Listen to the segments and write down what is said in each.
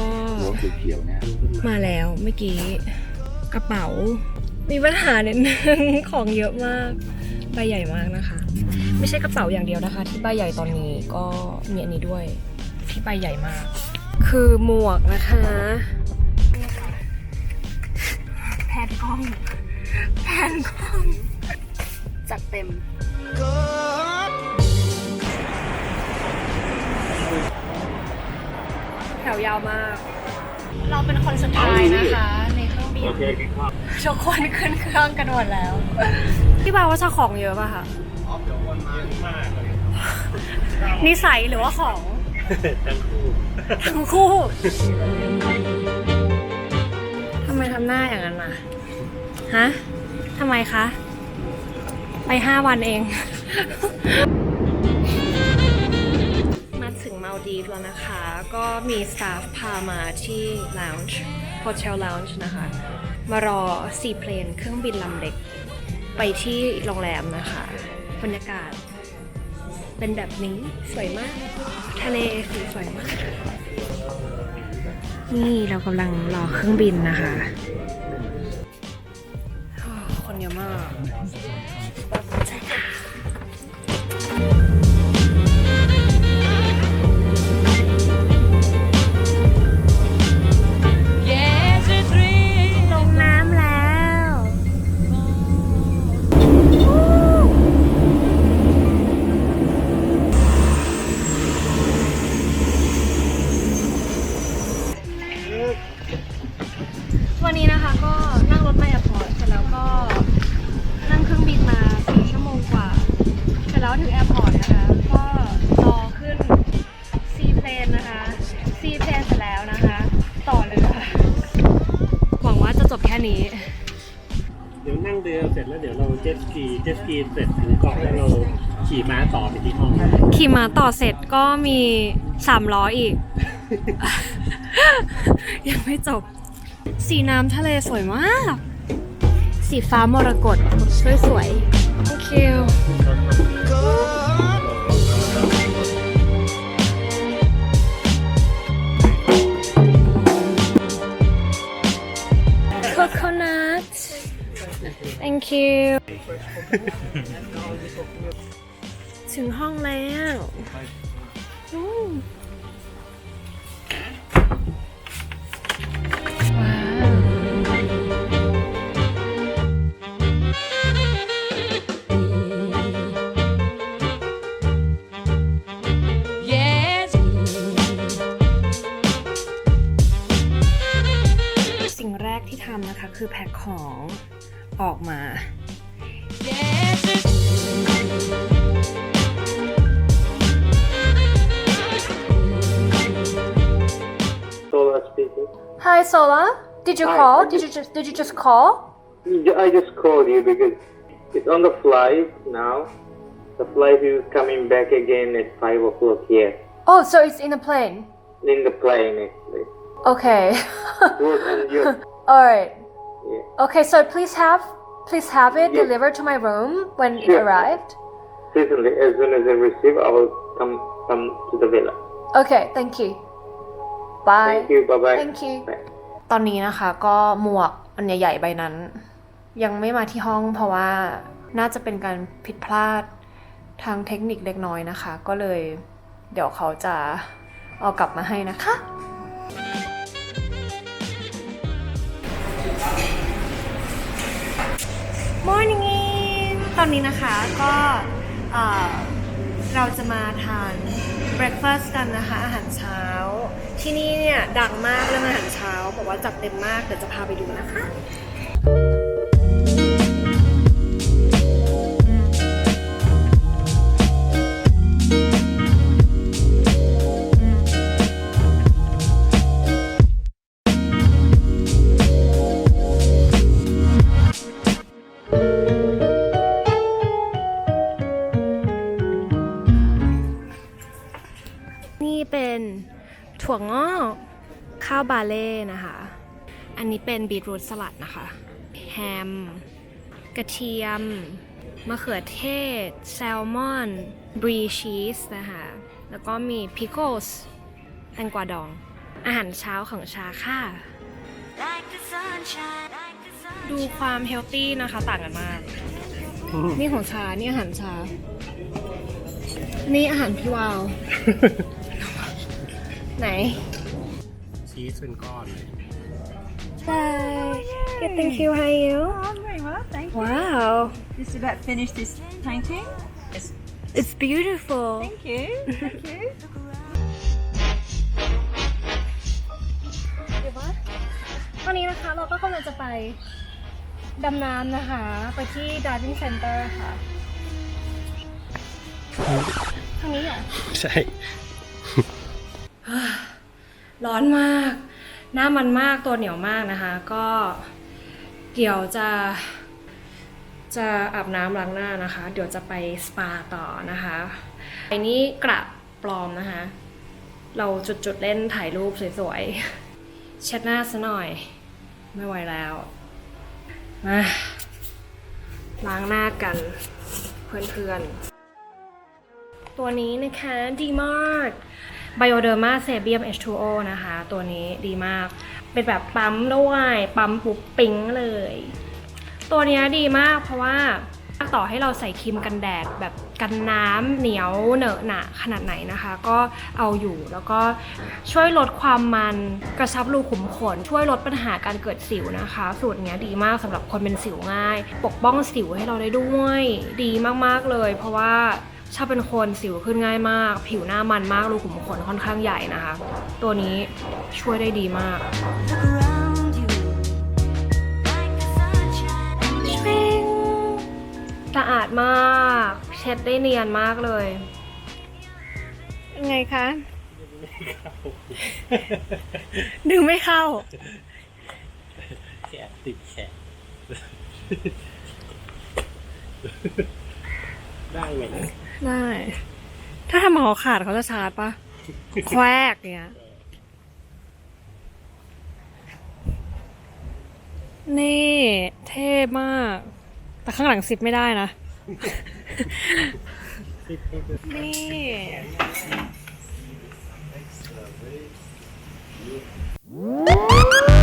ก็หัวเขียวๆเนี่ยมาแล้วเมื่อกี้กระเป๋า มีปัญหานิดนึงของเยอะมากใบใหญ่มากนะคะ ไม่ใช่กระเป๋าอย่างเดียวนะคะ ที่ใบใหญ่ตอนนี้ก็มีอันนี้ด้วยที่ใบใหญ่มาก คือหมวกนะคะแผนกล้องแผนกล้องจัดเต็ม ถวยาวมาก เราเป็นคนสุดท้ายนะคะ ในเครื่องบินโอเคกินข้าวทุกคนขึ้นเครื่องกันหมดแล้ว พี่บาว่าจะของเยอะป่ะคะนิสัยหรือว่าของทั้งคู่ทั้งคู่ทำไมทำหน้าอย่างนั้นน่ะ ฮะทำไมคะ ไปห้าวันเอง มาถึงมาดีแล้วนะคะ ก็มีสตาฟพามาที่ lounge hotel lounge นะคะ มารอสี่เพลนเครื่องบินลำเล็ก ไปที่โรงแรมนะคะบรรยากาศ เป็นแบบนี้สวยมาก ทะเลสีสวยมาก นี่เรากำลังรอเครื่องบินนะคะ คนเยอะมาก กีเจสกีเสร็จถึงเกาะแล้วเราขี่ม้าต่อไปที่ห้องขี่ม้าต่อเสร็จก็มีสามล้ออีก ยังไม่จบ สีน้ำทะเลสวยมาก สีฟ้ามรกตสวยสวย thank you โคโคนัท thank you ถึงห้องแล้วอืมว้าวสิ่งแรกที่ทำนะคะ คือแพ็คของออกมา Hi Sola did you Hi, call I did you just did you just call I just called you because it's on the flight now. The flight is coming back again at 5 o'clock here. oh so it's in the plane In the plane, actually. okay you. alright Yeah. okay so please have please have it delivered to my room when it Sure. arrived Certainly, as soon as I receive, I will come come to the villa. okay thank you bye Thank you. Bye bye. Thank you. Bye. ตอนนี้นะคะก็หมวกอันใหญ่ๆใบนั้น ยังไม่มาที่ห้องเพราะว่าน่าจะเป็นการผิดพลาดทางเทคนิคเล็กน้อยนะคะ ก็เลยเดี๋ยวเขาจะเอากลับมาให้นะคะ Morning ตอนนี้นะคะก็ เราจะมาทาน breakfast กันนะคะ อาหารเช้า ที่นี่เนี่ยดังมากเรื่องอาหารเช้า บอกว่าจัดเต็มมากเดี๋ยวจะพาไปดูนะคะ นนี้เป็นบีทรูทสลัดนะคะ แฮม กระเทียม มะเขือเทศ แซลมอน บรีชีสนะคะ แล้วก็มีพิ c โกสแตงกวาดอง อาหารเช้าของชาค่ะ Like the sunshine, like the sun. ดูความเฮลตี้นะคะ ต่างกันมาก นี่ของชา นี่อาหารชา นี่อาหารพี่วาว ไหน ชีสเป็นก้อนเลย Bye. Good, thank you. How are you? Oh, I'm very well, thank you. Wow. Just about finished this painting. Yes. It's beautiful. Thank you. Thank you. ตอนนี้นะคะเราก็กำลังจะไปดำน้ำนะคะ ไปที่ diving center ค่ะทางนี้เหรอ ใช่ ร้อนมาก หน้ามันมากตัวเหนียวมากนะคะ ก็เดี๋ยวจะจะอาบน้ำล้างหน้านะคะ เดี๋ยวจะไปสปาต่อนะคะไอ้นี้กระปลอมนะคะ เราจุดๆเล่นถ่ายรูปสวยๆเช็ดหน้าซะหน่อย ไม่ไหวแล้วมาล้างหน้ากันเพื่อนๆ ตัวนี้นะคะดีมาก Bioderma Sebium H2O นะคะ ตัวนี้ดีมาก เป็นแบบปั๊มด้วยปั๊มปุ๊บปิ๊งเลย ตัวนี้ดีมากเพราะว่าต่อให้เราใส่ครีมกันแดดแบบกันน้ำเหนียวเหนอะหนะขนาดไหนนะคะ ก็เอาอยู่แล้วก็ช่วยลดความมันกระชับรูขุมขน ช่วยลดปัญหาการเกิดสิวนะคะ สูตรนี้ดีมากสำหรับคนเป็นสิวง่าย ปกป้องสิวให้เราได้ด้วย ดีมากๆเลย เพราะว่า ชอบเป็นคนสิวขึ้นง่ายมาก ผิวหน้ามันมากรูขุมขนค่อนข้างใหญ่นะคะ ตัวนี้ช่วยได้ดีมาก Look around you. Like the sunshine. เป้งสะอาดมาก เช็ดได้เนียนมากเลยไงคะดึงไม่เข้าแขนติดแขนได้ไหม ได้ ถ้าทำหอขาดเขาจะชาร์จปะแควกเนี่ยนี่ เท่มาก แต่ข้างหลังซิปไม่ได้นะ นี่อ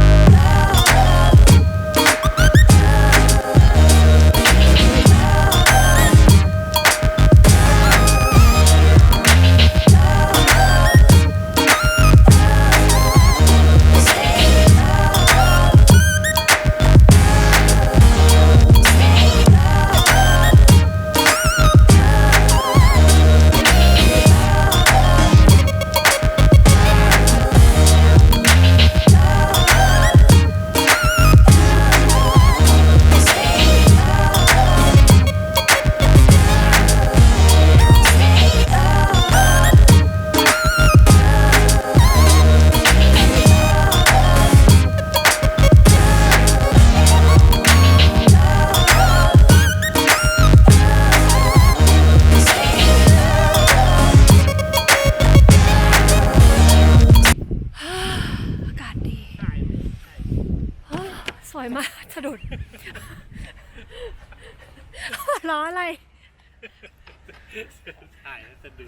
อยมากสะดุดล้ออะไรถ่ายแล้วสะดุด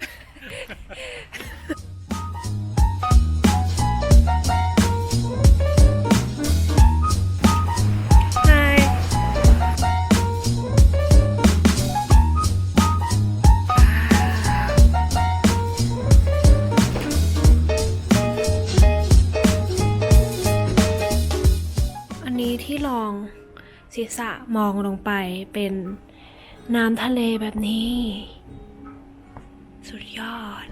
ศีรษะมองลงไปเป็นน้ำทะเลแบบนี้ สุดยอด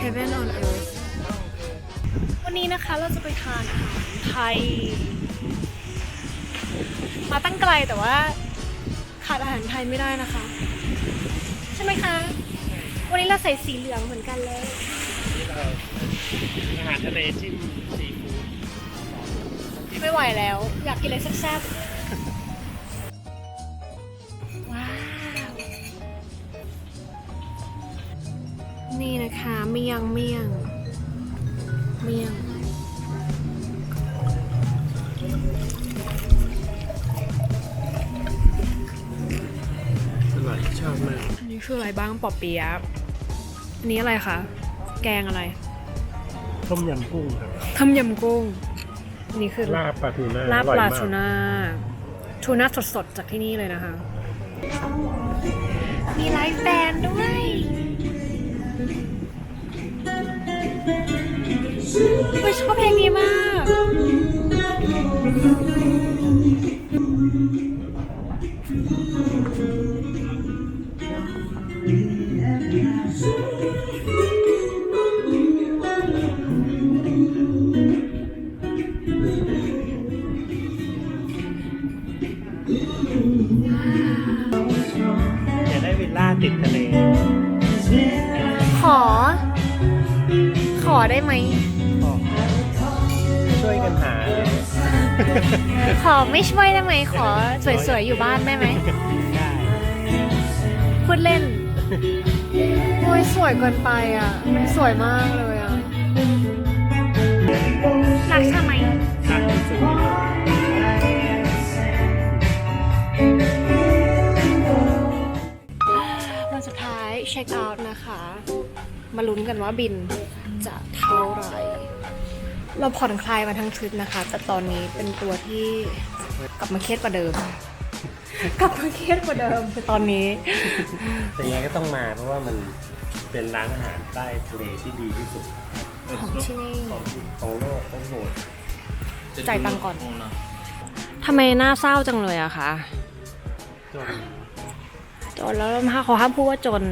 Heaven on Earth วันนี้นะคะเราจะไปทานอาหารไทย มาตั้งไกลแต่ว่า ดอาหารไทยไม่ได้นะคะ ใช่ไหมคะ วันนี้เราใส่สีเหลืองเหมือนกันเลย อาหารทะเลจิ้มซีฟู้ดไม่ไหวแล้ว อยากกินอะไรแซ่บๆ ว้าว นี่นะคะ เมียงเมียง เมียง คืออะไรบ้างปอเปียะอันนี้อะไรคะ แกงอะไรต้มยำกุ้งครับทำยำกุ้งอันนี้คือลาบปลาทูน่าลาบอร่อยปลามกทูน่าทูน่าสดๆจากที่นี่เลยนะคะ มีไลฟ์แบนด์ด้วย ไม่ชอบเพลงนี้มากอยาก ได้ไหม ช่วยกันหา ขอไม่ช่วยได้ไหม ขอสวยๆ อยู่บ้านได้ไหม ได้พูดเล่น โอ้ยสวยเกินไปอะ มันสวยมากเลยอะ รักใช่ไหมทางที่สุดวันสุดท้ายเช็คเอาท์นะคะ มาลุ้นกันว่าบิน จะเท่าไหร่เราผ่อนคลายมาทั้งทริปนะคะ แต่ตอนนี้เป็นตัวที่กลับมาเครียดกว่าเดิม กลับมาเครียดกว่าเดิมคือตอนนี้ แต่ยังไงก็ต้องมาเพราะว่ามันเป็นร้านอาหารใต้ทะเลที่ดีที่สุดของที่นี่ ของของโลกของโหดจ่ายตังค์ก่อน ทำไมหน้าเศร้าจังเลยอะคะจนจนแล้วมาขอห้ามพูดว่าจน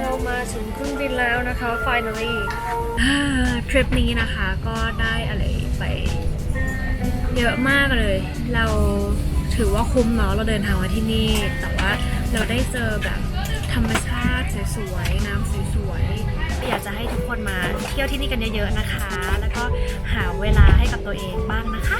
เรามาถึงเครื่องบินแล้วนะคะ finally ทริปนี้นะคะก็ได้อะไรไปเยอะมากเลย เราถือว่าคุ้มเนาะเราเดินทางมาที่นี่ แต่ว่าเราได้เจอแบบธรรมชาติสวยๆน้ำสวยๆอยากจะให้ทุกคนมาเที่ยวที่นี่กันเยอะๆนะคะ แล้วก็หาเวลาให้กับตัวเองบ้างนะคะ